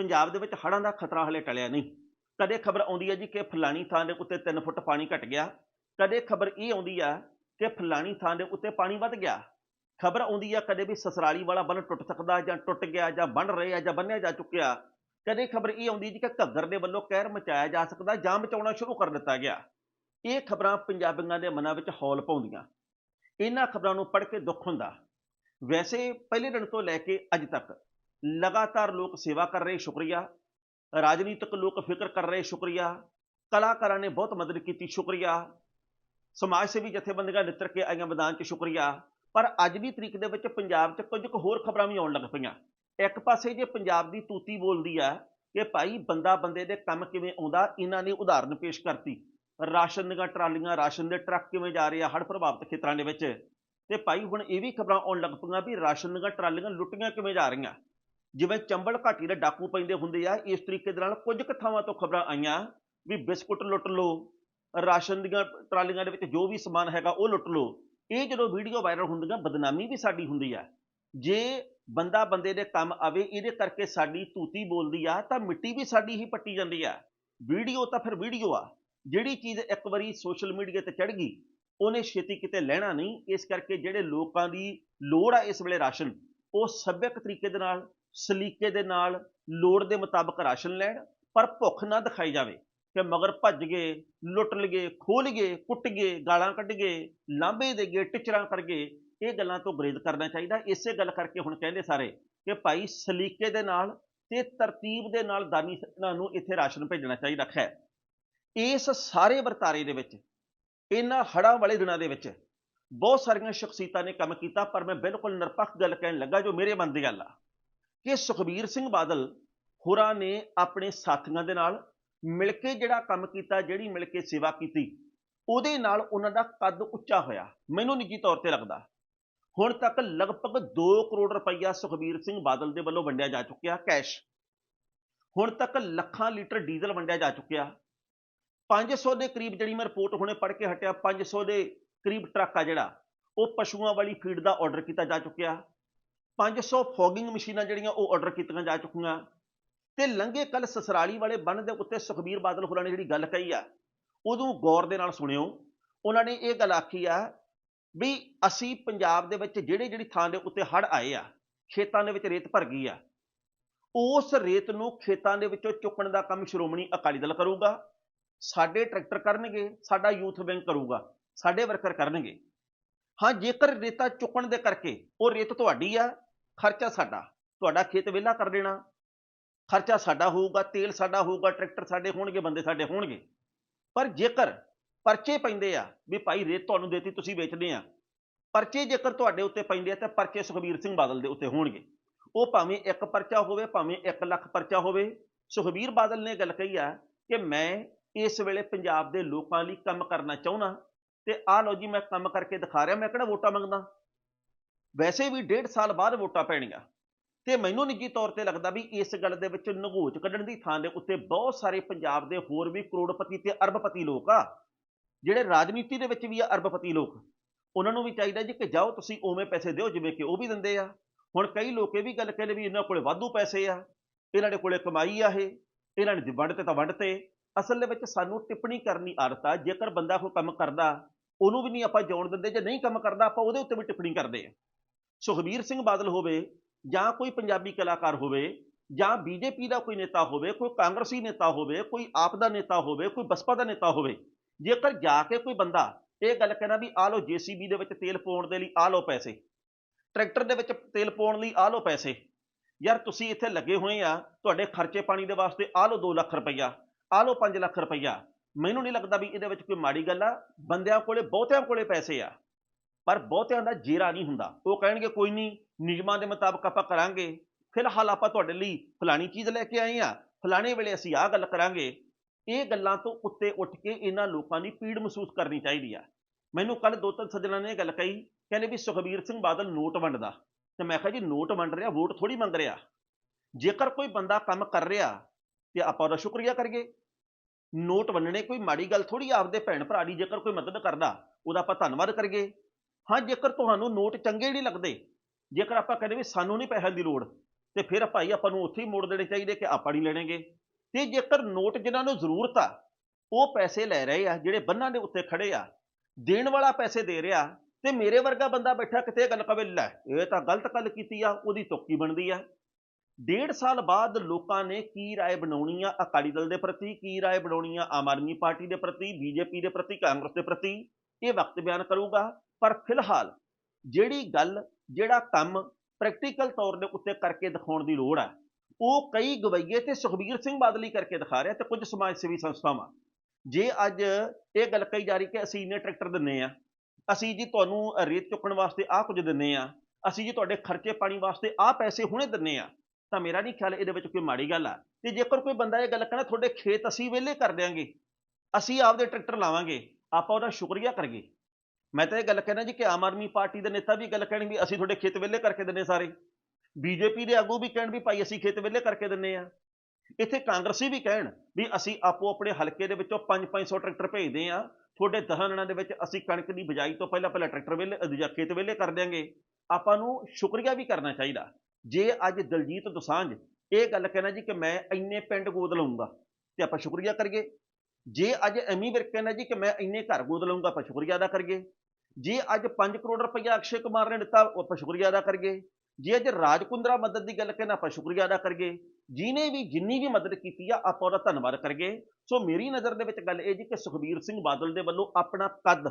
ਪੰਜਾਬ ਦੇ ਵਿੱਚ ਹੜ੍ਹਾਂ ਦਾ ਖਤਰਾ ਹਲੇ ਟਲਿਆ ਨਹੀਂ। ਕਦੇ ਖਬਰ ਆਉਂਦੀ ਹੈ ਜੀ ਕਿ ਫਲਾਣੀ ਥਾਂ ਦੇ ਉੱਤੇ 3 ਫੁੱਟ ਪਾਣੀ ਘਟ ਗਿਆ। ਕਦੇ ਖਬਰ ਇਹ ਆਉਂਦੀ ਆ ਕਿ ਫਲਾਣੀ ਥਾਂ ਦੇ ਉੱਤੇ ਪਾਣੀ ਵੱਧ ਗਿਆ। ਖਬਰ ਆਉਂਦੀ ਆ ਕਦੇ ਵੀ ਸਸਰਾਲੀ ਵਾਲਾ ਬੰਨ ਟੁੱਟ ਸਕਦਾ ਜਾਂ ਟੁੱਟ ਗਿਆ ਜਾਂ ਬਣ ਆ ਜਾਂ ਬੰਨਿਆ ਜਾ ਚੁੱਕਿਆ। ਕਦੇ ਖਬਰ ਇਹ ਆਉਂਦੀ ਜੀ ਕਿ ਘੱਗਰ ਦੇ ਵੱਲੋਂ ਕਹਿਰ ਮਚਾਇਆ ਜਾ ਸਕਦਾ, ਜਾਂ ਮਚਾਉਣਾ ਸ਼ੁਰੂ ਕਰ ਦਿੱਤਾ ਗਿਆ। ਇਹ ਖਬਰਾਂ ਪੰਜਾਬੀਆਂ ਦੇ ਮਨਾਂ ਵਿੱਚ ਹੌਲ ਪਾਉਂਦੀਆਂ। ਇਹਨਾਂ ਖਬਰਾਂ ਨੂੰ ਪੜ੍ਹ ਕੇ ਦੁੱਖ ਹੁੰਦਾ। ਵੈਸੇ ਪਹਿਲੇ ਦਿਨ ਤੋਂ ਲੈ ਕੇ ਅੱਜ ਤੱਕ ਲਗਾਤਾਰ ਲੋਕ ਸੇਵਾ ਕਰ ਰਹੇ, ਸ਼ੁਕਰੀਆ। ਰਾਜਨੀਤਿਕ ਲੋਕ ਫਿਕਰ ਕਰ ਰਹੇ, ਸ਼ੁਕਰੀਆ। ਕਲਾਕਾਰਾਂ ਨੇ ਬਹੁਤ ਮਦਦ ਕੀਤੀ, ਸ਼ੁਕਰੀਆ। ਸਮਾਜ ਸੇਵੀ ਜਥੇਬੰਦੀਆਂ ਨਿੱਤਰ ਕੇ ਆਈਆਂ ਮੈਦਾਨ 'ਚ, ਸ਼ੁਕਰੀਆ। ਪਰ ਅੱਜ ਦੀ ਤਰੀਕ ਦੇ ਵਿੱਚ ਪੰਜਾਬ 'ਚ ਕੁਝ ਕੁ ਹੋਰ ਖਬਰਾਂ ਵੀ ਆਉਣ ਲੱਗ ਪਈਆਂ। ਇੱਕ ਪਾਸੇ ਜੇ ਪੰਜਾਬ ਦੀ ਤੂਤੀ ਬੋਲਦੀ ਆ ਕਿ ਭਾਈ ਬੰਦਾ ਬੰਦੇ ਦੇ ਕੰਮ ਕਿਵੇਂ ਆਉਂਦਾ, ਇਹਨਾਂ ਨੇ ਉਦਾਹਰਨ ਪੇਸ਼ ਕਰਤੀ। ਰਾਸ਼ਨ ਦੀਆਂ ਟਰਾਲੀਆਂ, ਰਾਸ਼ਨ ਦੇ ਟਰੱਕ ਕਿਵੇਂ ਜਾ ਰਹੇ ਆ, ਹੜ੍ਹ ਪ੍ਰਭਾਵਿਤ ਖੇਤਰਾਂ ਦੇ ਵਿੱਚ। ਤੇ ਭਾਈ ਹੁਣ ਇਹ ਵੀ ਖਬਰਾਂ ਆਉਣ ਲੱਗ ਪਈਆਂ ਵੀ ਰਾਸ਼ਨ ਦੀਆਂ ਟਰਾਲੀਆਂ ਲੁੱਟੀਆਂ ਕਿਵੇਂ ਜਾ ਰਹੀਆਂ। ਜਿਵੇਂ ਚੰਬਲ ਘਾਟੀ ਦੇ ਡਾਕੂ ਪੈਂਦੇ ਹੁੰਦੇ ਆ, ਇਸ ਤਰੀਕੇ ਦੇ ਨਾਲ ਕੁਝ ਕੁ ਥਾਵਾਂ ਤੋਂ ਖਬਰਾਂ ਆਈਆਂ ਵੀ ਬਿਸਕੁਟ ਲੁੱਟ ਲਓ, ਰਾਸ਼ਨ ਦੀਆਂ ਟਰਾਲੀਆਂ ਦੇ ਵਿੱਚ ਜੋ ਵੀ ਸਮਾਨ ਹੈਗਾ ਉਹ ਲੁੱਟ ਲਓ। ਇਹ ਜਦੋਂ ਵੀਡੀਓ ਵਾਇਰਲ ਹੁੰਦੀਆਂ, ਬਦਨਾਮੀ ਵੀ ਸਾਡੀ ਹੁੰਦੀ ਆ। ਜੇ ਬੰਦਾ ਬੰਦੇ ਦੇ ਕੰਮ ਆਵੇ, ਇਹਦੇ ਕਰਕੇ ਸਾਡੀ ਤੂਤੀ ਬੋਲਦੀ ਆ, ਤਾਂ ਮਿੱਟੀ ਵੀ ਸਾਡੀ ਹੀ ਪੱਟੀ ਜਾਂਦੀ ਆ। ਵੀਡੀਓ ਤਾਂ ਫਿਰ ਵੀਡੀਓ ਆ। ਜਿਹੜੀ ਚੀਜ਼ ਇੱਕ ਵਾਰੀ ਸੋਸ਼ਲ ਮੀਡੀਆ ਤੇ ਚੜ ਗਈ, ਉਹਨੇ ਛੇਤੀ ਕਿਤੇ ਲੈਣਾ ਨਹੀਂ। ਇਸ ਕਰਕੇ ਜਿਹੜੇ ਲੋਕਾਂ ਦੀ ਲੋੜ ਆ ਇਸ ਵੇਲੇ ਰਾਸ਼ਨ, ਉਹ ਸੱਭਿਅਕ ਤਰੀਕੇ ਦੇ ਨਾਲ ਸਲੀਕੇ ਦੇ ਨਾਲ ਲੋੜ ਦੇ ਮੁਤਾਬਕ ਰਾਸ਼ਨ ਲੈਣ, ਪਰ ਭੁੱਖ ਨਾ ਦਿਖਾਈ ਜਾਵੇ ਕਿ ਮਗਰ ਭੱਜ ਗਏ, ਲੁੱਟ ਲਈਏ ਖੋਹ ਗਏ ਕੁੱਟ ਗਏ, ਗਾਲਾਂ ਕੱਢ ਗਏ ਲਾਂਬੇ ਦੇ ਗਏ, ਟਿਚਰਾਂ ਕਰ ਗਏ, ਇਹ ਗੱਲਾਂ ਤੋਂ ਗੁਰੇਜ਼ ਕਰਨਾ ਚਾਹੀਦਾ। ਇਸੇ ਗੱਲ ਕਰਕੇ ਹੁਣ ਕਹਿੰਦੇ ਸਾਰੇ ਕਿ ਭਾਈ ਸਲੀਕੇ ਦੇ ਨਾਲ ਤੇ ਤਰਤੀਬ ਦੇ ਨਾਲ ਦਾਨੀ ਸੱਜਣਾਂ ਨੂੰ ਇੱਥੇ ਰਾਸ਼ਨ ਭੇਜਣਾ ਚਾਹੀਦਾ। ਹੈ ਇਸ ਸਾਰੇ ਵਰਤਾਰੇ ਦੇ ਵਿੱਚ, ਇਹਨਾਂ ਹੜ੍ਹਾਂ ਵਾਲੇ ਦਿਨਾਂ ਦੇ ਵਿੱਚ ਬਹੁਤ ਸਾਰੀਆਂ ਸ਼ਖਸੀਅਤਾਂ ਨੇ ਕੰਮ ਕੀਤਾ, ਪਰ ਮੈਂ ਬਿਲਕੁਲ ਨਿਰਪੱਖ ਗੱਲ ਕਹਿਣ ਲੱਗਾ ਜੋ ਮੇਰੇ ਮਨ ਦੀ ਗੱਲ ਆ। ਕਿ ਸੁਖਬੀਰ ਸਿੰਘ ਬਾਦਲ ਹੋਰਾਂ ਨੇ ਆਪਣੇ ਸਾਥੀਆਂ ਦੇ ਨਾਲ ਮਿਲ ਕੇ ਜਿਹੜਾ ਕੰਮ ਕੀਤਾ, ਜਿਹੜੀ ਮਿਲ ਕੇ ਸੇਵਾ ਕੀਤੀ, ਉਹਦੇ ਨਾਲ ਉਹਨਾਂ ਦਾ ਕੱਦ ਉੱਚਾ ਹੋਇਆ। ਮੈਨੂੰ ਨਿੱਜੀ ਤੌਰ ਤੇ ਲੱਗਦਾ, ਹੁਣ ਤੱਕ ਲਗਭਗ 2 ਕਰੋੜ ਰੁਪਈਆ ਸੁਖਬੀਰ ਸਿੰਘ ਬਾਦਲ ਦੇ ਵੱਲੋਂ ਵੰਡਿਆ ਜਾ ਚੁੱਕਿਆ, ਕੈਸ਼। ਹੁਣ ਤੱਕ ਲੱਖਾਂ ਲੀਟਰ ਡੀਜ਼ਲ ਵੰਡਿਆ ਜਾ ਚੁੱਕਿਆ। 500 ਦੇ ਕਰੀਬ ਜਿਹੜੀ ਮੈਂ ਰਿਪੋਰਟ ਹੁਣੇ ਪੜ੍ਹ ਕੇ ਹਟਿਆ 500 ਦੇ ਕਰੀਬ ਟਰੱਕ ਆ ਜਿਹੜਾ, ਉਹ ਪਸ਼ੂਆਂ ਵਾਲੀ ਫੀਡ ਦਾ ਆਰਡਰ ਕੀਤਾ ਜਾ ਚੁੱਕਿਆ। 500 ਫੋਗਿੰਗ ਮਸ਼ੀਨਾਂ ਜਿਹੜੀਆਂ ਉਹ ਆਰਡਰ ਕੀਤੀਆਂ ਜਾ ਚੁੱਕੀਆਂ। ਤੇ ਲੰਘੇ ਕੱਲ ਸਸਰਾਲੀ ਵਾਲੇ ਬੰਨ ਦੇ ਉੱਤੇ ਸੁਖਬੀਰ ਬਾਦਲ ਹੋਰਾਂ ਨੇ ਜਿਹੜੀ ਗੱਲ ਕਹੀ ਆ ਉਦੋਂ ਗੌਰ ਦੇ ਨਾਲ ਸੁਣਿਓ। ਉਹਨਾਂ ਨੇ ਇਹ ਗੱਲ ਆਖੀ ਆ ਵੀ ਅਸੀਂ ਪੰਜਾਬ ਦੇ ਵਿੱਚ ਜਿਹੜੇ ਜਿਹੜੀ ਥਾਂ ਦੇ ਉੱਤੇ ਹੜ ਆਏ ਆ, ਖੇਤਾਂ ਦੇ ਵਿੱਚ ਰੇਤ ਭਰ ਗਈ ਆ, ਉਸ ਰੇਤ ਨੂੰ ਖੇਤਾਂ ਦੇ ਵਿੱਚੋਂ ਚੁੱਕਣ ਦਾ ਕੰਮ ਸ਼੍ਰੋਮਣੀ ਅਕਾਲੀ ਦਲ ਕਰੂਗਾ, ਸਾਡੇ ਟਰੈਕਟਰ ਕਰਨਗੇ, ਸਾਡਾ ਯੂਥ ਬੈਂਕ ਕਰੂਗਾ, ਸਾਡੇ ਵਰਕਰ ਕਰਨਗੇ। ਹਾਂ, ਜੇਕਰ ਰੇਤਾ ਚੁੱਕਣ ਦੇ ਕਰਕੇ ਉਹ ਰੇਤ ਤੁਹਾਡੀ ਆ ਖਰਚਾ ਸਾਡਾ, ਤੁਹਾਡਾ ਖੇਤ ਵਿਹਲਾ ਕਰ ਦੇਣਾ। ਖਰਚਾ ਸਾਡਾ ਹੋਊਗਾ, ਤੇਲ ਸਾਡਾ ਹੋਊਗਾ, ਟਰੈਕਟਰ ਸਾਡੇ ਹੋਣਗੇ, ਬੰਦੇ ਸਾਡੇ ਹੋਣਗੇ। ਪਰ ਜੇਕਰ ਪਰਚੇ ਪੈਂਦੇ ਆ ਵੀ ਭਾਈ ਰੇਤ ਤੁਹਾਨੂੰ ਦੇਤੀ, ਤੁਸੀਂ ਵੇਚਦੇ ਆ। ਪਰਚੇ ਜੇਕਰ ਤੁਹਾਡੇ ਉੱਤੇ ਪੈਂਦੇ ਆ, ਤਾਂ ਪਰਚੇ ਸੁਖਬੀਰ ਸਿੰਘ ਬਾਦਲ ਦੇ ਉੱਤੇ ਹੋਣਗੇ। ਉਹ ਭਾਵੇਂ ਇੱਕ ਪਰਚਾ ਹੋਵੇ, ਭਾਵੇਂ 1 ਲੱਖ ਪਰਚਾ ਹੋਵੇ। ਸੁਖਬੀਰ ਬਾਦਲ ਨੇ ਗੱਲ ਕਹੀ ਆ ਕਿ ਮੈਂ ਇਸ ਵੇਲੇ ਪੰਜਾਬ ਦੇ ਲੋਕਾਂ ਲਈ ਕੰਮ ਕਰਨਾ ਚਾਹੁੰਦਾ। ਤੇ ਆ ਲਓ ਜੀ, ਮੈਂ ਕੰਮ ਕਰਕੇ ਦਿਖਾ ਰਿਹਾ, ਮੈਂ ਕਿਹੜਾ ਵੋਟਾਂ ਮੰਗਦਾ। ਵੈਸੇ ਵੀ ਡੇਢ ਸਾਲ ਬਾਅਦ ਵੋਟਾਂ ਪੈਣੀਆਂ। ਤੇ ਮੈਨੂੰ ਨਿੱਜੀ ਤੌਰ ਤੇ ਲੱਗਦਾ ਵੀ ਇਸ ਗੱਲ ਦੇ ਵਿੱਚ ਨਗੋਚ ਕੱਢਣ ਦੀ ਥਾਂ ਦੇ ਉੱਤੇ ਬਹੁਤ ਸਾਰੇ ਪੰਜਾਬ ਦੇ ਹੋਰ ਵੀ ਕਰੋੜਪਤੀ ਤੇ ਅਰਬਪਤੀ ਲੋਕ ਆ, ਜਿਹੜੇ ਰਾਜਨੀਤੀ ਦੇ ਵਿੱਚ ਵੀ ਆ ਅਰਬਪਤੀ ਲੋਕ। ਉਹਨਾਂ ਨੂੰ ਵੀ ਚਾਹੀਦਾ ਜੀ ਕਿ ਜਾਓ ਤੁਸੀਂ ਉਵੇਂ ਪੈਸੇ ਦਿਓ ਜਿਵੇਂ ਕਿ ਉਹ ਵੀ ਦਿੰਦੇ ਆ। ਹੁਣ ਕਈ ਲੋਕ ਇਹ ਵੀ ਗੱਲ ਕਹਿੰਦੇ ਵੀ ਇਹਨਾਂ ਕੋਲੇ ਵਾਧੂ ਪੈਸੇ ਆ, ਇਹਨਾਂ ਦੇ ਕੋਲੇ ਕਮਾਈ ਆ ਇਹ, ਇਹਨਾਂ ਨੇ ਵੰਡ ਤੇ ਤਾਂ ਵੰਡ ਤੇ। ਅਸਲ ਦੇ ਵਿੱਚ ਸਾਨੂੰ ਟਿੱਪਣੀ ਕਰਨੀ ਆਦਤ ਆ, ਜੇਕਰ ਬੰਦਾ ਕੋਈ ਕੰਮ ਕਰਦਾ, ਉਹਨੂੰ ਵੀ ਨਹੀਂ ਆਪਾਂ ਜਾਣ ਦਿੰਦੇ, ਜੇ ਨਹੀਂ ਕੰਮ ਕਰਦਾ, ਆਪਾਂ ਉਹਦੇ ਉੱਤੇ ਵੀ ਟਿੱਪਣੀ ਕਰਦੇ ਆ। ਸੁਖਬੀਰ ਸਿੰਘ ਬਾਦਲ ਹੋਵੇ ਜਾਂ ਕੋਈ ਪੰਜਾਬੀ ਕਲਾਕਾਰ ਹੋਵੇ ਜਾਂ ਬੀਜੇਪੀ ਦਾ ਕੋਈ ਨੇਤਾ ਹੋਵੇ, ਕੋਈ ਕਾਂਗਰਸੀ ਨੇਤਾ ਹੋਵੇ, ਕੋਈ ਆਪ ਦਾ ਨੇਤਾ ਹੋਵੇ, ਕੋਈ ਬਸਪਾ ਦਾ ਨੇਤਾ ਹੋਵੇ, ਜੇਕਰ ਜਾ ਕੇ ਕੋਈ ਬੰਦਾ ਇਹ ਗੱਲ ਕਹਿੰਦਾ ਵੀ ਆ ਲਓ ਜੀਸੀਬੀ ਦੇ ਵਿੱਚ ਤੇਲ ਪਾਉਣ ਦੇ ਲਈ ਆ ਲਓ ਪੈਸੇ, ਟਰੈਕਟਰ ਦੇ ਵਿੱਚ ਤੇਲ ਪਾਉਣ ਲਈ ਆ ਲਓ ਪੈਸੇ, ਯਾਰ ਤੁਸੀਂ ਇੱਥੇ ਲੱਗੇ ਹੋਏ ਆ, ਤੁਹਾਡੇ ਖਰਚੇ ਪਾਣੀ ਦੇ ਵਾਸਤੇ ਆ ਲਓ 2 ਲੱਖ ਰੁਪਈਆ ਆ ਲਓ 5 ਲੱਖ ਰੁਪਈਆ, ਮੈਨੂੰ ਨਹੀਂ ਲੱਗਦਾ ਵੀ ਇਹਦੇ ਵਿੱਚ ਕੋਈ ਮਾੜੀ ਗੱਲ ਆ, ਬੰਦਿਆਂ ਕੋਲੇ ਬਹੁਤਿਆਂ ਕੋਲੇ ਪੈਸੇ ਆ। ਪਰ ਬਹੁਤਿਆਂ ਦਾ ਜ਼ੇਰਾ ਨਹੀਂ ਹੁੰਦਾ। ਉਹ ਕਹਿਣਗੇ, ਕੋਈ ਨਹੀਂ, ਨਿਯਮਾਂ ਦੇ ਮੁਤਾਬਕ ਆਪਾਂ ਕਰਾਂਗੇ। ਫਿਲਹਾਲ ਆਪਾਂ ਤੁਹਾਡੇ ਲਈ ਫਲਾਣੀ ਚੀਜ਼ ਲੈ ਕੇ ਆਏ ਆ। ਫਲਾਣੇ ਵੇਲੇ ਅਸੀਂ ਆਹ ਗੱਲ ਕਰਾਂਗੇ। ਇਹ ਗੱਲਾਂ ਤੋਂ ਉੱਤੇ ਉੱਠ ਕੇ ਇਹਨਾਂ ਲੋਕਾਂ ਦੀ ਪੀੜ ਮਹਿਸੂਸ ਕਰਨੀ ਚਾਹੀਦੀ ਆ। ਮੈਨੂੰ ਕੱਲ ਦੋ ਤਿੰਨ ਸੱਜਣਾਂ ਨੇ ਇਹ ਗੱਲ ਕਹੀ, ਕਹਿੰਦੇ ਵੀ ਸੁਖਬੀਰ ਸਿੰਘ ਬਾਦਲ ਨੋਟ ਵੰਡਦਾ ਤੇ ਮੈਂ ਕਿਹਾ ਜੀ, ਨੋਟ ਵੰਡ ਰਿਹਾ, ਵੋਟ ਥੋੜੀ ਮੰਗ ਰਿਹਾ। ਜੇਕਰ ਕੋਈ ਬੰਦਾ ਕੰਮ ਕਰ ਰਿਹਾ, ਤੇ ਆਪਾਂ ਉਹਦਾ ਸ਼ੁਕਰੀਆ ਕਰੀਏ। ਨੋਟ ਵੰਡਣੇ ਕੋਈ ਮਾੜੀ ਗੱਲ ਥੋੜੀ ਆਪਦੇ ਭੈਣ ਭਰਾ ਦੀ ਜੇਕਰ ਕੋਈ ਮਦਦ ਕਰਦਾ, ਉਹਦਾ ਆਪਾਂ ਧੰਨਵਾਦ ਕਰੀਏ। ਹਾਂ, ਜੇਕਰ ਤੁਹਾਨੂੰ ਨੋਟ ਚੰਗੇ ਨਹੀਂ ਲੱਗਦੇ, ਜੇਕਰ ਆਪਾਂ ਕਹਿੰਦੇ ਵੀ ਸਾਨੂੰ ਨਹੀਂ ਪੈਸਿਆਂ ਦੀ ਲੋੜ, ਤੇ ਫਿਰ ਭਾਈ ਆਪਾਂ ਨੂੰ ਉੱਥੇ ਹੀ ਮੋੜ ਦੇਣੇ ਚਾਹੀਦੇ ਕਿ ਆਪਾਂ ਨਹੀਂ ਲੈਣਗੇ। ਤੇ ਜੇਕਰ ਨੋਟ ਜਿਨ੍ਹਾਂ ਨੂੰ ਜ਼ਰੂਰਤ ਆ, ਉਹ ਪੈਸੇ ਲੈ ਰਹੇ ਆ, ਜਿਹੜੇ ਬੰਨਾਂ ਦੇ ਉੱਤੇ ਖੜੇ ਆ, ਦੇਣ ਵਾਲਾ ਪੈਸੇ ਦੇ ਰਿਹਾ, ਤੇ ਮੇਰੇ ਵਰਗਾ ਬੰਦਾ ਬੈਠਾ ਕਿਤੇ ਗੱਲ ਕਵੇ, ਲੈ, ਇਹ ਤਾਂ ਗਲਤ ਗੱਲ ਕੀਤੀ ਆ, ਉਹਦੀ ਤੁੱਕੀ ਬਣਦੀ ਆ। ਡੇਢ ਸਾਲ ਬਾਅਦ ਲੋਕਾਂ ਨੇ ਕੀ ਰਾਏ ਬਣਾਉਣੀ ਆ? ਅਕਾਲੀ ਦਲ ਦੇ ਪ੍ਰਤੀ ਕੀ ਰਾਏ ਬਣਾਉਣੀ ਆ? ਆਮ ਆਦਮੀ ਪਾਰਟੀ ਦੇ ਪ੍ਰਤੀ, ਬੀਜੇਪੀ ਦੇ ਪ੍ਰਤੀ, ਕਾਂਗਰਸ ਦੇ ਪ੍ਰਤੀ, ਇਹ ਵਕਤ ਬਿਆਨ ਕਰੂਗਾ। ਪਰ ਫਿਲਹਾਲ ਜਿਹੜੀ ਗੱਲ, ਜਿਹੜਾ ਕੰਮ ਪ੍ਰੈਕਟੀਕਲ ਤੌਰ ਦੇ ਉੱਤੇ ਕਰਕੇ ਦਿਖਾਉਣ ਦੀ ਲੋੜ ਹੈ ਉਹ ਕਈ ਗਵਈਏ ਤੇ ਸੁਖਬੀਰ ਸਿੰਘ ਬਾਦਲ ਹੀ ਕਰਕੇ ਦਿਖਾ ਰਿਹਾ ਤੇ ਕੁਝ ਸਮਾਜ ਸੇਵੀ ਸੰਸਥਾਵਾਂ। ਜੇ ਅੱਜ ਇਹ ਗੱਲ ਕਹੀ ਜਾ ਰਹੀ ਕਿ ਅਸੀਂ ਇੰਨੇ ਟਰੈਕਟਰ ਦਿੰਨੇ ਆ, ਅਸੀਂ ਜੀ ਤੁਹਾਨੂੰ ਰੇਤ ਚੁੱਕਣ ਵਾਸਤੇ ਆਹ ਕੁਝ ਦਿੰਨੇ ਆ, ਅਸੀਂ ਜੀ ਤੁਹਾਡੇ ਖਰਚੇ ਪਾਣੀ ਵਾਸਤੇ ਆਹ ਪੈਸੇ ਹੁਣੇ ਦਿੰਨੇ ਆ, ਤਾਂ ਮੇਰਾ ਨਹੀਂ ਖਿਆਲ ਇਹਦੇ ਵਿੱਚ ਕੋਈ ਮਾੜੀ ਗੱਲ ਆ। ਤੇ ਜੇਕਰ ਕੋਈ ਬੰਦਾ ਇਹ ਗੱਲ ਕਹਿੰਦਾ ਤੁਹਾਡੇ ਖੇਤ ਅਸੀਂ ਵਿਹਲੇ ਕਰ ਦਿਆਂਗੇ, ਅਸੀਂ ਆਪਦੇ ਟਰੈਕਟਰ ਲਾਵਾਂਗੇ, ਆਪਾਂ ਉਹਦਾ ਸ਼ੁਕਰੀਆ ਕਰੀਏ। ਮੈਂ ਤਾਂ ਇਹ ਗੱਲ ਕਹਿਣਾ ਜੀ ਕਿ ਆਮ ਆਦਮੀ ਪਾਰਟੀ ਦੇ ਨੇਤਾ ਵੀ ਗੱਲ ਕਹਿਣ ਵੀ ਅਸੀਂ ਤੁਹਾਡੇ ਖੇਤ ਵਿਹਲੇ ਕਰਕੇ ਦਿੰਨੇ ਸਾਰੇ। ਬੀਜੇਪੀ ਦੇ ਆਗੂ ਵੀ ਕਹਿਣ ਵੀ ਭਾਈ ਅਸੀਂ ਖੇਤ ਵਿਹਲੇ ਕਰਕੇ ਦਿੰਨੇ ਆ ਇੱਥੇ ਕਾਂਗਰਸੀ ਵੀ ਕਹਿਣ ਵੀ ਅਸੀਂ ਆਪੋ ਆਪਣੇ ਹਲਕੇ ਦੇ ਵਿੱਚੋਂ 5-500 ਟਰੈਕਟਰ ਭੇਜਦੇ ਆ ਤੁਹਾਡੇ ਦਹਨਣਾ ਦੇ ਵਿੱਚ ਅਸੀਂ ਕਣਕ ਦੀ ਬਿਜਾਈ ਤੋਂ ਪਹਿਲਾਂ ਪਹਿਲਾਂ ਟਰੈਕਟਰ ਵਿਹਲੇ ਦੂਜਾ ਖੇਤ ਵਿਹਲੇ ਕਰ ਦਿਆਂਗੇ। ਆਪਾਂ ਨੂੰ ਸ਼ੁਕਰੀਆ ਵੀ ਕਰਨਾ ਚਾਹੀਦਾ। ਜੇ ਅੱਜ ਦਲਜੀਤ ਦੋਸਾਂਝ ਇਹ ਗੱਲ ਕਹਿਣਾ ਜੀ ਕਿ ਮੈਂ ਇੰਨੇ ਪਿੰਡ ਗੋਦ ਲਊਂਗਾ ਤੇ ਆਪਾਂ ਸ਼ੁਕਰੀਆ ਕਰੀਏ। ਜੇ ਅੱਜ ਐਮੀ ਵਿਰਕ ਕਹਿੰਦਾ ਜੀ ਕਿ ਮੈਂ ਇੰਨੇ ਘਰ ਗੋਦ ਲਊਂਗਾ ਆਪਾਂ ਸ਼ੁਕਰੀਆ ਅਦਾ ਕਰੀਏ। ਜੇ ਅੱਜ 5 ਕਰੋੜ ਰੁਪਈਆ ਅਕਸ਼ੇ ਕੁਮਾਰ ਨੇ ਦਿੱਤਾ, ਉਹ ਆਪਾਂ ਸ਼ੁਕਰੀਆ ਅਦਾ ਕਰੀਏ। ਜੇ ਅੱਜ ਰਾਜਕੁੰਦਰਾ ਮਦਦ ਦੀ ਗੱਲ ਕਹਿੰਦਾ ਆਪਾਂ ਸ਼ੁਕਰੀਆ ਅਦਾ ਕਰੀਏ। ਜਿਨੇ ਵੀ ਜਿੰਨੀ ਵੀ ਮਦਦ ਕੀਤੀ ਆ, ਆਪਾਂ ਉਹਦਾ ਧੰਨਵਾਦ ਕਰੀਏ। ਸੋ ਮੇਰੀ ਨਜ਼ਰ ਦੇ ਵਿੱਚ ਗੱਲ ਇਹ ਜੀ ਕਿ ਸੁਖਬੀਰ ਸਿੰਘ ਬਾਦਲ ਦੇ ਵੱਲੋਂ ਆਪਣਾ ਕੱਦ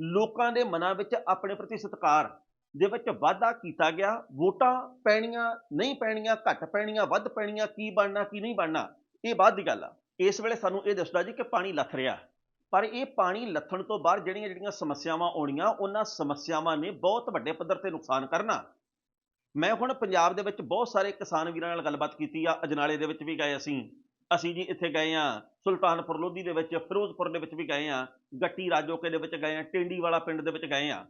ਲੋਕਾਂ ਦੇ ਮਨਾਂ ਵਿੱਚ ਆਪਣੇ ਪ੍ਰਤੀ ਸਤਿਕਾਰ ਦੇ ਵਿੱਚ ਵਾਧਾ ਕੀਤਾ ਗਿਆ। ਵੋਟਾਂ ਪੈਣੀਆਂ, ਨਹੀਂ ਪੈਣੀਆਂ, ਘੱਟ ਪੈਣੀਆਂ, ਵੱਧ ਪੈਣੀਆਂ, ਕੀ ਬਣਨਾ, ਕੀ ਨਹੀਂ ਬਣਨਾ, ਇਹ ਬਾਅਦ ਦੀ ਗੱਲ ਆ। ਇਸ ਵੇਲੇ ਸਾਨੂੰ ਇਹ ਦੱਸਦਾ ਜੀ ਕਿ ਪਾਣੀ ਲੱਥ ਰਿਹਾ। ਪਰ ਇਹ ਪਾਣੀ ਲੱਥਣ ਤੋਂ ਬਾਅਦ ਜਿਹੜੀਆਂ ਜਿਹੜੀਆਂ ਸਮੱਸਿਆਵਾਂ ਆਉਣੀਆਂ, ਉਹਨਾਂ ਸਮੱਸਿਆਵਾਂ ਨੇ ਬਹੁਤ ਵੱਡੇ ਪੱਧਰ ਤੇ ਨੁਕਸਾਨ ਕਰਨਾ। ਮੈਂ ਹੁਣ ਪੰਜਾਬ ਦੇ ਵਿੱਚ ਬਹੁਤ ਸਾਰੇ ਕਿਸਾਨ ਵੀਰਾਂ ਨਾਲ ਗੱਲਬਾਤ ਕੀਤੀ ਆ, ਅਜਨਾਲੇ ਦੇ ਵਿੱਚ ਵੀ ਗਏ ਅਸੀਂ। ਅਸੀਂ ਜੀ ਇੱਥੇ ਗਏ ਆ, ਸੁਲਤਾਨਪੁਰ ਲੋਧੀ ਦੇ ਵਿੱਚ, ਫਿਰੋਜ਼ਪੁਰ ਦੇ ਵਿੱਚ ਵੀ ਗਏ ਆ, ਗੱਟੀ ਰਾਜੋਕੇ ਦੇ ਵਿੱਚ ਗਏ ਆ, ਟਿੰਡੀ ਵਾਲਾ ਪਿੰਡ ਦੇ ਵਿੱਚ ਗਏ ਆ।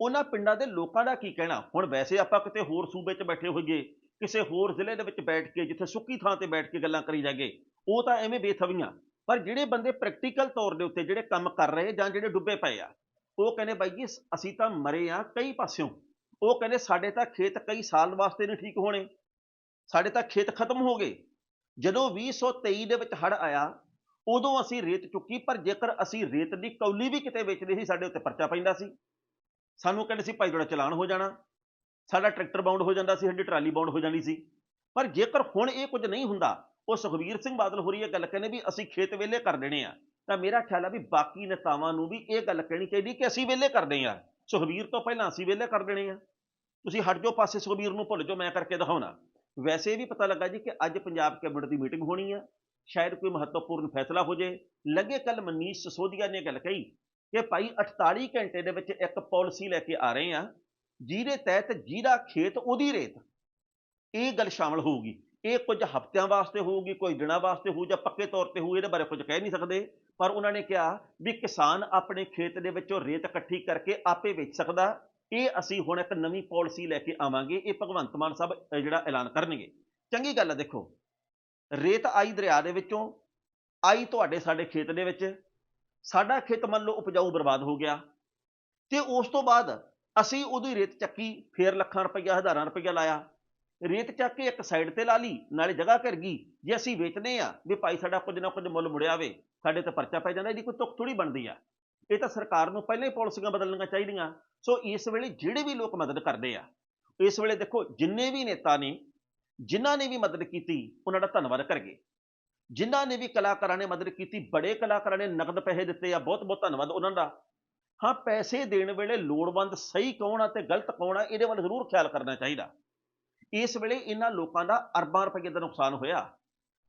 ਉਹਨਾਂ ਪਿੰਡਾਂ ਦੇ ਲੋਕਾਂ ਦਾ ਕੀ ਕਹਿਣਾ? ਹੁਣ ਵੈਸੇ ਆਪਾਂ ਕਿਤੇ ਹੋਰ ਸੂਬੇ 'ਚ ਬੈਠੇ ਹੋਈਏ, ਕਿਸੇ ਹੋਰ ਜ਼ਿਲ੍ਹੇ ਦੇ ਵਿੱਚ ਬੈਠ ਕੇ, ਜਿੱਥੇ ਸੁੱਕੀ ਥਾਂ ਤੇ ਬੈਠ ਕੇ ਗੱਲਾਂ ਕਰੀ ਜਾਗੇ, ਉਹ ਤਾਂ ਐਵੇਂ ਬੇਥਵੀਆਂ। ਪਰ ਜਿਹੜੇ ਬੰਦੇ ਪ੍ਰੈਕਟੀਕਲ ਤੌਰ ਦੇ ਉੱਤੇ ਜਿਹੜੇ ਕੰਮ ਕਰ ਰਹੇ ਜਾਂ ਜਿਹੜੇ ਡੁੱਬੇ ਪਏ ਆ, ਉਹ ਕਹਿੰਦੇ ਬਾਈ ਜੀ, ਅਸੀਂ ਤਾਂ ਮਰੇ ਆ ਕਈ ਪਾਸਿਓਂ। ਉਹ ਕਹਿੰਦੇ ਸਾਡੇ ਤਾਂ ਖੇਤ ਕਈ ਸਾਲ ਵਾਸਤੇ ਨਹੀਂ ਠੀਕ ਹੋਣੇ। ਸਾਡੇ ਤਾਂ ਖੇਤ ਖਤਮ ਹੋ ਗਏ। ਜਦੋਂ 2023 ਦੇ ਵਿੱਚ ਹੜ ਆਇਆ, ਉਦੋਂ ਅਸੀਂ ਰੇਤ ਚੁੱਕੀ, ਪਰ ਜੇਕਰ ਅਸੀਂ ਰੇਤ ਦੀ ਕੌਲੀ ਵੀ ਕਿਤੇ ਵੇਚਦੇ ਸੀ, ਸਾਡੇ ਉੱਤੇ ਪਰਚਾ ਪੈਂਦਾ ਸੀ। ਸਾਨੂੰ ਕਹਿੰਦੇ ਸੀ, ਭਾਈ ਤੁਹਾਡਾ ਚਲਾਨ ਹੋ ਜਾਣਾ। ਸਾਡਾ ਟਰੈਕਟਰ ਬਾਉਂਡ ਹੋ ਜਾਂਦਾ ਸੀ, ਸਾਡੀ ਟਰਾਲੀ ਬਾਉਂਡ ਹੋ ਜਾਂਦੀ ਸੀ। ਪਰ ਜੇਕਰ ਹੁਣ ਇਹ ਕੁਝ ਨਹੀਂ ਹੁੰਦਾ ਉਹ ਸੁਖਬੀਰ ਸਿੰਘ ਬਾਦਲ ਹੋਰੀ ਇਹ ਗੱਲ ਕਹਿੰਦੇ ਵੀ ਅਸੀਂ ਖੇਤ ਵਿਹਲੇ ਕਰ ਦੇਣੇ ਆ। ਤਾਂ ਮੇਰਾ ਖਿਆਲ ਆ ਵੀ ਬਾਕੀ ਨੇਤਾਵਾਂ ਨੂੰ ਵੀ ਇਹ ਗੱਲ ਕਹਿਣੀ ਚਾਹੀਦੀ ਕਿ ਅਸੀਂ ਵਿਹਲੇ ਕਰਦੇ ਆ। ਸੁਖਬੀਰ ਤੋਂ ਪਹਿਲਾਂ ਅਸੀਂ ਵਿਹਲੇ ਕਰ ਦੇਣੇ ਆ। ਤੁਸੀਂ ਹਟ ਜਾਓ ਪਾਸੇ ਸੁਖਬੀਰ ਨੂੰ ਭੁੱਲ ਜਾਓ, ਮੈਂ ਕਰਕੇ ਦਿਖਾਉਣਾ। ਵੈਸੇ ਵੀ ਪਤਾ ਲੱਗਾ ਜੀ ਕਿ ਅੱਜ ਪੰਜਾਬ ਕੈਬਨਿਟ ਦੀ ਮੀਟਿੰਗ ਹੋਣੀ ਆ। ਸ਼ਾਇਦ ਕੋਈ ਮਹੱਤਵਪੂਰਨ ਫੈਸਲਾ ਹੋ ਜੇ। ਲੱਗੇ ਕੱਲ ਮਨੀਸ਼ ਸਸੋਦੀਆ ਨੇ ਗੱਲ ਕਹੀ ਕਿ ਭਾਈ 48 ਘੰਟੇ ਦੇ ਵਿੱਚ ਇੱਕ ਪਾਲਿਸੀ ਲੈ ਕੇ ਆ ਰਹੇ ਆ। ਜਿਹਦੇ ਤਹਿਤ ਜਿਹਦਾ ਖੇਤ ਉਹਦੀ ਰੇਤ। ਇਹ ਗੱਲ ਸ਼ਾਮਲ ਹੋਊਗੀ। ਇਹ ਕੁਝ ਹਫ਼ਤਿਆਂ ਵਾਸਤੇ ਹੋਊਗੀ, ਕੋਈ ਦਿਨਾਂ ਵਾਸਤੇ ਹੋਊ ਜਾਂ ਪੱਕੇ ਤੌਰ ਤੇ ਹੋਊ, ਇਹਦੇ ਬਾਰੇ ਕੁਝ ਕਹਿ ਨਹੀਂ ਸਕਦੇ। ਪਰ ਉਹਨਾਂ ਨੇ ਕਿਹਾ ਵੀ ਕਿਸਾਨ ਆਪਣੇ ਖੇਤ ਦੇ ਵਿੱਚੋਂ ਰੇਤ ਇਕੱਠੀ ਕਰਕੇ ਆਪੇ ਵੇਚ ਸਕਦਾ। ਇਹ ਅਸੀਂ ਹੁਣ ਇੱਕ ਨਵੀਂ ਪਾਲਿਸੀ ਲੈ ਕੇ ਆਵਾਂਗੇ, ਇਹ ਭਗਵੰਤ ਮਾਨ ਸਾਹਿਬ ਜਿਹੜਾ ਐਲਾਨ ਕਰਨਗੇ। ਚੰਗੀ ਗੱਲ ਹੈ ਦੇਖੋ, ਰੇਤ ਆਈ ਦਰਿਆ ਦੇ ਵਿੱਚੋਂ, ਆਈ ਤੁਹਾਡੇ ਸਾਡੇ ਖੇਤ ਦੇ ਵਿੱਚ। ਸਾਡਾ ਖੇਤ ਮੰਨ ਲਓ ਉਪਜਾਊ ਬਰਬਾਦ ਹੋ ਗਿਆ। ਤੇ ਉਸ ਤੋਂ ਬਾਅਦ ਅਸੀਂ ਉਹਦੀ ਰੇਤ ਚੱਕੀ, ਫੇਰ ਲੱਖਾਂ ਰੁਪਈਆ, ਹਜ਼ਾਰਾਂ ਰੁਪਈਆ ਲਾਇਆ। ਰੇਤ ਚੱਕ ਕੇ ਇੱਕ ਸਾਈਡ ਤੇ ਲਾ ਲਈ, ਨਾਲੇ ਜਗ੍ਹਾ ਘਿਰ ਗਈ। ਜੇ ਅਸੀਂ ਵੇਚਦੇ ਆ ਵੀ ਭਾਈ ਸਾਡਾ ਕੁਝ ਨਾ ਕੁਝ ਮੁੱਲ ਮੁੜਿਆ ਵੇ, ਸਾਡੇ ਤੇ ਪਰਚਾ ਪੈ ਜਾਂਦਾ, ਇਹਦੀ ਕੋਈ ਤੁਕ ਥੋੜੀ ਬਣਦੀ ਆ। ਇਹ ਤਾਂ ਸਰਕਾਰ ਨੂੰ ਪਹਿਲਾਂ ਹੀ ਪਾਲਿਸੀਆਂ ਬਦਲਣੀਆਂ ਚਾਹੀਦੀਆਂ। ਸੋ ਇਸ ਵੇਲੇ ਜਿਹੜੇ ਵੀ ਲੋਕ ਮਦਦ ਕਰਦੇ ਆ, ਇਸ ਵੇਲੇ ਦੇਖੋ ਜਿੰਨੇ ਵੀ ਨੇਤਾ ਨੇ, ਜਿਨ੍ਹਾਂ ਨੇ ਵੀ ਮਦਦ ਕੀਤੀ, ਉਹਨਾਂ ਦਾ ਧੰਨਵਾਦ ਕਰਗੇ ਜਿਨ੍ਹਾਂ ਨੇ ਵੀ ਕਲਾਕਾਰਾਂ ਨੇ ਮਦਦ ਕੀਤੀ, ਬੜੇ ਕਲਾਕਾਰਾਂ ਨੇ ਨਕਦ ਪੈਸੇ ਦਿੱਤੇ ਆ ਬਹੁਤ ਬਹੁਤ ਧੰਨਵਾਦ ਉਹਨਾਂ ਦਾ। ਹਾਂ, ਪੈਸੇ ਦੇਣ ਵੇਲੇ ਲੋੜਵੰਦ ਸਹੀ ਕੌਣ ਆ ਤੇ ਗਲਤ ਕੌਣ ਆ, ਇਹਦੇ ਵੱਲ ਜ਼ਰੂਰ ਖਿਆਲ ਕਰਨਾ ਚਾਹੀਦਾ। ਇਸ ਵੇਲੇ ਇਹਨਾਂ ਲੋਕਾਂ ਦਾ ਅਰਬਾਂ ਰੁਪਏ ਦਾ ਨੁਕਸਾਨ ਹੋਇਆ।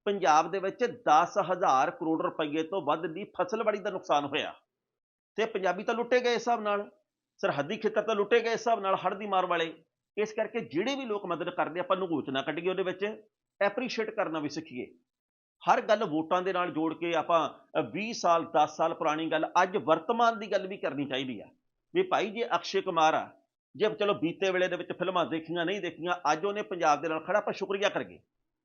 ਪੰਜਾਬ ਦੇ ਵਿੱਚ 10000 ਕਰੋੜ ਰੁਪਏ ਤੋਂ ਵੱਧ ਦੀ ਫਸਲਬਾੜੀ ਦਾ ਨੁਕਸਾਨ ਹੋਇਆ। ਤੇ ਪੰਜਾਬੀ ਤਾਂ ਲੁੱਟੇ ਗਏ ਇਸ ਹਿਸਾਬ ਨਾਲ ਸਰਹੱਦੀ ਖੇਤਰ ਤਾਂ ਲੁੱਟੇ ਗਏ ਇਸ ਹਿਸਾਬ ਨਾਲ ਹੜ੍ਹ ਦੀ ਮਾਰ ਵਾਲੇ। ਇਸ ਕਰਕੇ ਜਿਹੜੇ ਵੀ ਲੋਕ ਮਦਦ ਕਰਦੇ ਆਪਾਂ ਨਗੋਚ ਨਾ ਕੱਢੀਏ ਉਹਦੇ ਵਿੱਚ ਐਪਰੀਸ਼ੀਏਟ ਕਰਨਾ ਵੀ ਸਿੱਖੀਏ। ਹਰ ਗੱਲ ਵੋਟਾਂ ਦੇ ਨਾਲ ਜੋੜ ਕੇ ਆਪਾਂ ਅ, 20 ਸਾਲ 10 ਸਾਲ ਪੁਰਾਣੀ ਗੱਲ ਅੱਜ ਵਰਤਮਾਨ ਦੀ ਗੱਲ ਵੀ ਕਰਨੀ ਚਾਹੀਦੀ ਆ। ਵੀ ਭਾਈ ਜੇ ਅਕਸ਼ੇ ਕੁਮਾਰ ਆ ਜੇ ਚਲੋ ਬੀਤੇ ਵੇਲੇ ਦੇ ਵਿੱਚ ਫਿਲਮਾਂ ਦੇਖੀਆਂ, ਨਹੀਂ ਦੇਖੀਆਂ, ਅੱਜ ਉਹਨੇ ਪੰਜਾਬ ਦੇ ਨਾਲ ਖੜਾ, ਆਪਾਂ ਸ਼ੁਕਰੀਆ ਕਰਗੇ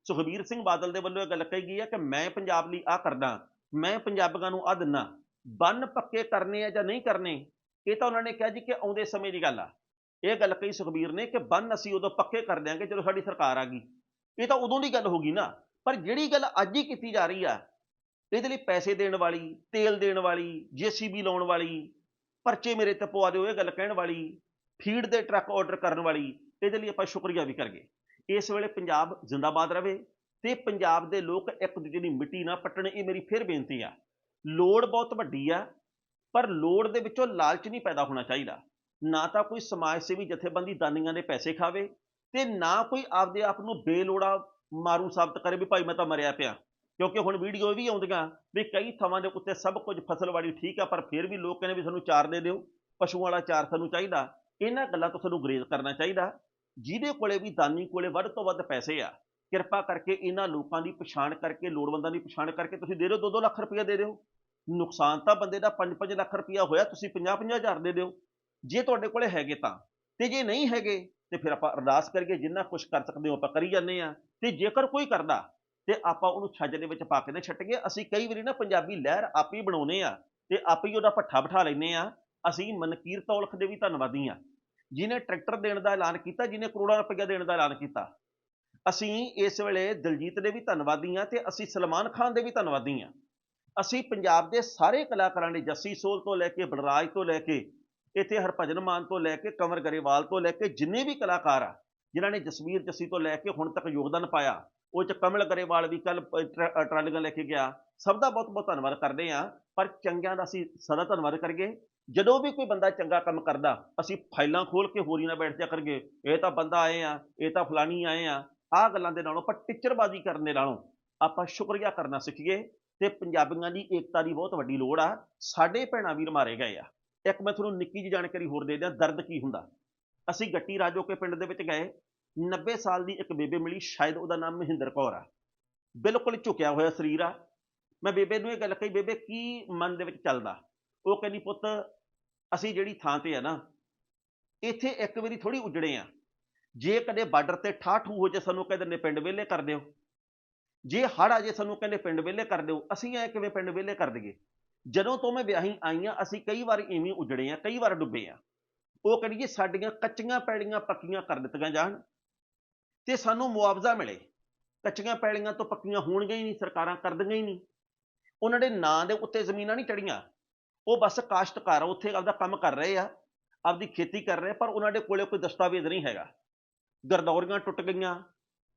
ਸੁਖਬੀਰ ਸਿੰਘ ਬਾਦਲ ਦੇ ਵੱਲੋਂ ਇਹ ਗੱਲ ਕਹੀ ਗਈ ਹੈ ਕਿ ਮੈਂ ਪੰਜਾਬ ਲਈ ਆ ਕਰਦਾ, ਮੈਂ ਪੰਜਾਬੀਆਂ ਨੂੰ ਆ ਦਿੰਨਾ ਬੰਨ ਪੱਕੇ ਕਰਨੇ ਆ ਜਾਂ ਨਹੀਂ ਕਰਨੇ, ਇਹ ਤਾਂ ਉਹਨਾਂ ਨੇ ਕਿਹਾ ਜੀ ਕਿ ਆਉਂਦੇ ਸਮੇਂ ਦੀ ਗੱਲ ਆ। ਇਹ ਗੱਲ ਕਹੀ ਸੁਖਬੀਰ ਨੇ ਕਿ ਬੰਨ ਅਸੀਂ ਉਦੋਂ ਪੱਕੇ ਕਰ ਦਿਆਂਗੇ ਜਦੋਂ ਸਾਡੀ ਸਰਕਾਰ ਆ ਗਈ। ਇਹ ਤਾਂ ਉਦੋਂ ਦੀ ਗੱਲ ਹੋ ਗਈ ਨਾ, ਪਰ ਜਿਹੜੀ ਗੱਲ ਅੱਜ ਹੀ ਕੀਤੀ ਜਾ ਰਹੀ ਆ, ਇਹਦੇ ਲਈ ਪੈਸੇ ਦੇਣ ਵਾਲੀ, ਤੇਲ ਦੇਣ ਵਾਲੀ, ਜੀਸੀਬੀ ਲਾਉਣ ਵਾਲੀ, ਪਰਚੇ ਮੇਰੇ ਤੇ ਪਵਾ ਦਿਓ, ਇਹ ਗੱਲ ਕਹਿਣ ਵਾਲੀ ਫੀਡ ਦੇ ਟਰੱਕ ਆਰਡਰ ਕਰਨ ਵਾਲੀ, ਇਹਦੇ ਲਈ ਆਪਾਂ ਸ਼ੁਕਰੀਆ ਵੀ ਕਰਗੇ ਇਸ ਵੇਲੇ ਪੰਜਾਬ ਜ਼ਿੰਦਾਬਾਦ ਰਵੇ ਤੇ ਪੰਜਾਬ ਦੇ ਲੋਕ ਇੱਕ ਦੂਜੇ ਦੀ ਮਿੱਟੀ ਨਾ ਪੱਟਣ, ਇਹ ਮੇਰੀ ਫਿਰ ਬੇਨਤੀ ਆ। ਲੋੜ ਬਹੁਤ ਵੱਡੀ ਆ, ਪਰ ਲੋੜ ਦੇ ਵਿੱਚੋਂ ਲਾਲਚ ਨਹੀਂ ਪੈਦਾ ਹੋਣਾ ਚਾਹੀਦਾ। ਨਾ ਤਾਂ ਕੋਈ ਸਮਾਜ ਸੇਵੀ ਜਥੇਬੰਦੀ ਦਾਨੀਆਂ ਦੇ ਪੈਸੇ ਖਾਵੇ ਤੇ ਨਾ ਕੋਈ ਆਪਦੇ ਆਪ ਨੂੰ ਬੇਲੋੜਾ ਮਾਰੂ ਸਾਬਤ ਕਰੇ ਵੀ ਭਾਈ ਮੈਂ ਤਾਂ ਮਰਿਆ ਪਿਆ। ਕਿਉਂਕਿ ਹੁਣ ਵੀਡੀਓ ਵੀ ਆਉਂਦੀਆਂ ਵੀ ਕਈ ਥਾਵਾਂ ਦੇ ਉੱਤੇ ਸਭ ਕੁਝ ਫਸਲ ਵਾਲੀ ਠੀਕ ਆ, ਪਰ ਫਿਰ ਵੀ ਲੋਕ ਕਹਿੰਦੇ ਵੀ ਸਾਨੂੰ ਚਾਰ ਦੇ ਦਿਓ, ਪਸ਼ੂਆਂ ਵਾਲਾ ਚਾਰ ਸਾਨੂੰ ਚਾਹੀਦਾ। ਇਹਨਾਂ ਗੱਲਾਂ ਤੋਂ ਸਾਨੂੰ ਗਰੇਜ਼ ਕਰਨਾ ਚਾਹੀਦਾ। ਜਿਹਦੇ ਕੋਲੇ ਵੀ ਦਾਨੀ ਕੋਲੇ ਵੱਧ ਤੋਂ ਵੱਧ ਪੈਸੇ ਆ, ਕਿਰਪਾ ਕਰਕੇ ਇਹਨਾਂ ਲੋਕਾਂ ਦੀ ਪਛਾਣ ਕਰਕੇ, ਲੋੜਵੰਦਾਂ ਦੀ ਪਛਾਣ ਕਰਕੇ ਤੁਸੀਂ ਦੇ ਦਿਓ 2-2 ਲੱਖ ਰੁਪਇਆ ਦੇ ਦਿਓ ਨੁਕਸਾਨ ਤਾਂ ਬੰਦੇ ਦਾ 5-5 ਲੱਖ ਰੁਪਇਆ ਹੋਇਆ, ਤੁਸੀਂ 50-50 ਹਜ਼ਾਰ ਦੇ ਦਿਓ। ਜੇ ਤੁਹਾਡੇ ਕੋਲੇ ਹੈਗੇ ਤਾਂ, ਤੇ ਜੇ ਨਹੀਂ ਹੈਗੇ, ਤੇ ਫਿਰ ਆਪਾਂ ਅਰਦਾਸ ਕਰਕੇ ਜਿੰਨਾ ਕੁਝ ਕਰ ਸਕਦੇ ਹੋ ਆਪਾਂ ਕਰੀ ਜਾਂਦੇ ਆ ਤੇ ਜੇਕਰ ਕੋਈ ਕਰਦਾ, ਤੇ ਆਪਾਂ ਉਹਨੂੰ ਛੱਜ ਦੇ ਵਿੱਚ ਪਾ ਕੇ ਨਾ ਤੇ ਛੱਟੀਏ। ਅਸੀਂ ਕਈ ਵਾਰੀ ਨਾ ਪੰਜਾਬੀ ਲਹਿਰ ਆਪੇ ਹੀ ਬਣਾਉਨੇ ਆ ਤੇ ਆਪੇ ਹੀ ਉਹਦਾ ਪੱਠਾ ਬਿਠਾ ਲੈਨੇ ਆ ਅਸੀਂ ਮਨਕੀਰ ਤੌਲਖ ਦੇ ਵੀ ਧੰਨਵਾਦੀ ਆ ਜਿਨੇ ਟਰੈਕਟਰ ਦੇਣ ਦਾ ਐਲਾਨ ਕੀਤਾ ਜਿਨੇ ਕਰੋੜਾਂ ਰੁਪਏ ਦੇਣ ਦਾ ਐਲਾਨ ਕੀਤਾ। ਅਸੀਂ ਇਸ ਵੇਲੇ ਦਿਲਜੀਤ ਦੇ ਵੀ ਧੰਨਵਾਦੀ ਆ ਤੇ ਅਸੀਂ ਸਲਮਾਨ ਖਾਨ ਦੇ ਵੀ ਧੰਨਵਾਦੀ ਆ ਅਸੀਂ ਪੰਜਾਬ ਦੇ ਸਾਰੇ ਕਲਾਕਾਰਾਂ ਨੇ ਜੱਸੀ ਸੋਲ ਤੋਂ ਲੈ ਕੇ ਬਲਰਾਜ ਤੋਂ ਲੈ ਕੇ ਇੱਥੇ ਹਰਭਜਨ ਮਾਨ ਤੋਂ ਲੈ ਕੇ ਕੰਵਰ ਗਰੇਵਾਲ ਤੋਂ ਲੈ ਕੇ ਜਿੰਨੇ ਵੀ ਕਲਾਕਾਰ ਆ, ਜਿਨ੍ਹਾਂ ਨੇ ਜਸਵੀਰ ਜੱਸੀ ਤੋਂ ਲੈ ਕੇ ਹੁਣ ਤੱਕ ਯੋਗਦਾਨ ਪਾਇਆ, ਉਹ ਚ ਕਮਲ ਗਰੇਵਾਲ ਵੀ ਕੱਲ ਟਰਾਲੀਆਂ ਲੈ ਕੇ ਗਿਆ। ਸਭ ਦਾ ਬਹੁਤ ਬਹੁਤ ਧੰਨਵਾਦ ਕਰਦੇ ਆ ਪਰ ਚੰਗਿਆਂ ਦਾ ਅਸੀਂ ਸਦਾ ਧੰਨਵਾਦ ਕਰੀਏ। ਜਦੋਂ ਵੀ ਕੋਈ ਬੰਦਾ ਚੰਗਾ ਕੰਮ ਕਰਦਾ, ਅਸੀਂ ਫਾਈਲਾਂ ਖੋਲ ਕੇ ਹੋਰੀ ਨਾਲ ਬੈਠ ਜਾ ਕਰਗੇ ਇਹ ਤਾਂ ਬੰਦਾ ਆਏ ਆ, ਇਹ ਤਾਂ ਫਲਾਣੀ ਆਏ ਆ, ਆਹ ਗੱਲਾਂ ਦੇ ਨਾਲੋਂ ਪਰ ਟਿੱਚਰਬਾਜ਼ੀ ਕਰਨ ਦੇ ਨਾਲੋਂ ਆਪਾਂ ਸ਼ੁਕਰੀਆ ਕਰਨਾ ਸਿੱਖੀਏ ਤੇ ਪੰਜਾਬੀਆਂ ਦੀ ਏਕਤਾ ਦੀ ਬਹੁਤ ਵੱਡੀ ਲੋੜ ਆ। ਸਾਡੇ ਭੈਣਾਂ ਵੀਰ ਮਾਰੇ ਗਏ ਆ। ਇੱਕ ਮੈਂ ਤੁਹਾਨੂੰ ਨਿੱਕੀ ਜਿਹੀ ਜਾਣਕਾਰੀ ਹੋਰ ਦੇ ਦਿਆਂ, ਦਰਦ ਕੀ ਹੁੰਦਾ? ਅਸੀਂ ਗੱਟੀ ਰਾਜੋ ਕੇ ਪਿੰਡ ਦੇ ਵਿੱਚ ਗਏ 90 ਸਾਲ ਦੀ ਇੱਕ ਬੇਬੇ ਮਿਲੀ, ਸ਼ਾਇਦ ਉਹਦਾ ਨਾਮ ਮਹਿੰਦਰ ਕੌਰ ਆ। ਬਿਲਕੁਲ ਝੁਕਿਆ ਹੋਇਆ ਸਰੀਰ ਆ। ਮੈਂ ਬੇਬੇ ਨੂੰ ਇਹ ਗੱਲ ਕਹੀ, ਬੇਬੇ ਕੀ ਮਨ ਦੇ ਵਿੱਚ ਚੱਲਦਾ? ਉਹ ਕਹਿੰਦੀ, ਪੁੱਤ ਅਸੀਂ ਜਿਹੜੀ ਥਾਂ ਤੇ ਆ ਨਾ, ਇੱਥੇ ਇੱਕ ਵਾਰੀ ਥੋੜੀ ਉਜੜੇ ਆ। ਜੇ ਕਦੇ ਬਾਰਡਰ ਤੇ ਠਾਠੂ ਹੋ ਜੇ ਸਾਨੂੰ ਕਹਿੰਦੇ ਨੇ ਪਿੰਡ ਵੇਲੇ ਕਰ ਦਿਓ। ਜੇ ਹੜ ਆ ਜੇ ਸਾਨੂੰ ਕਹਿੰਦੇ ਪਿੰਡ ਵਿਹਲੇ ਕਰ ਦਿਓ, ਅਸੀਂ ਐ ਕਿਵੇਂ ਪਿੰਡ ਵਿਹਲੇ ਕਰ ਦਈਏ? ਜਦੋਂ ਤੋਂ ਮੈਂ ਵਿਆਹੀ ਆਈਆਂ ਅਸੀਂ ਕਈ ਵਾਰ ਇਵੇਂ ਉਜੜੇ ਆ, ਕਈ ਵਾਰ ਡੁੱਬੇ ਆ। ਉਹ ਕਹਿੰਦੀ ਸਾਡੀਆਂ ਕੱਚੀਆਂ ਪੈੜੀਆਂ ਪੱਕੀਆਂ ਕਰ ਦਿੱਤੀਆਂ ਜਾਣ ਤੇ ਸਾਨੂੰ ਮੁਆਵਜ਼ਾ ਮਿਲੇ। ਕੱਚੀਆਂ ਪੈੜੀਆਂ ਤੋਂ ਪੱਕੀਆਂ ਹੋਣਗੀਆਂ ਹੀ ਨਹੀਂ, ਸਰਕਾਰਾਂ ਕਰਦੀਆਂ ਹੀ ਨਹੀਂ। ਉਹਨਾਂ ਦੇ ਨਾਂ ਦੇ ਉੱਤੇ ਜ਼ਮੀਨਾਂ ਨਹੀਂ ਚੜੀਆਂ ਉਹ ਬਸ ਕਾਸ਼ਤਕਾਰ ਆ, ਉੱਥੇ ਆਪਦਾ ਕੰਮ ਕਰ ਰਹੇ ਆ, ਆਪਦੀ ਖੇਤੀ ਕਰ ਰਹੇ ਪਰ ਉਹਨਾਂ ਦੇ ਕੋਲੇ ਕੋਈ ਦਸਤਾਵੇਜ਼ ਨਹੀਂ ਹੈਗਾ। ਗਰਦੌਰੀਆਂ ਟੁੱਟ ਗਈਆਂ।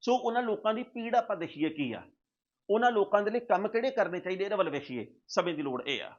ਸੋ ਉਹਨਾਂ ਲੋਕਾਂ ਦੀ ਪੀੜ ਆਪਾਂ ਦੇਖੀਏ ਕੀ ਆ। ਉਹਨਾਂ ਲੋਕਾਂ ਦੇ ਲਈ ਕੰਮ ਕਿਹੜੇ ਕਰਨੇ ਚਾਹੀਦੇ? ਇਹਦੇ ਵੱਲ ਵੇਖੀਏ। ਸਮੇਂ ਦੀ ਲੋੜ ਇਹ ਆ।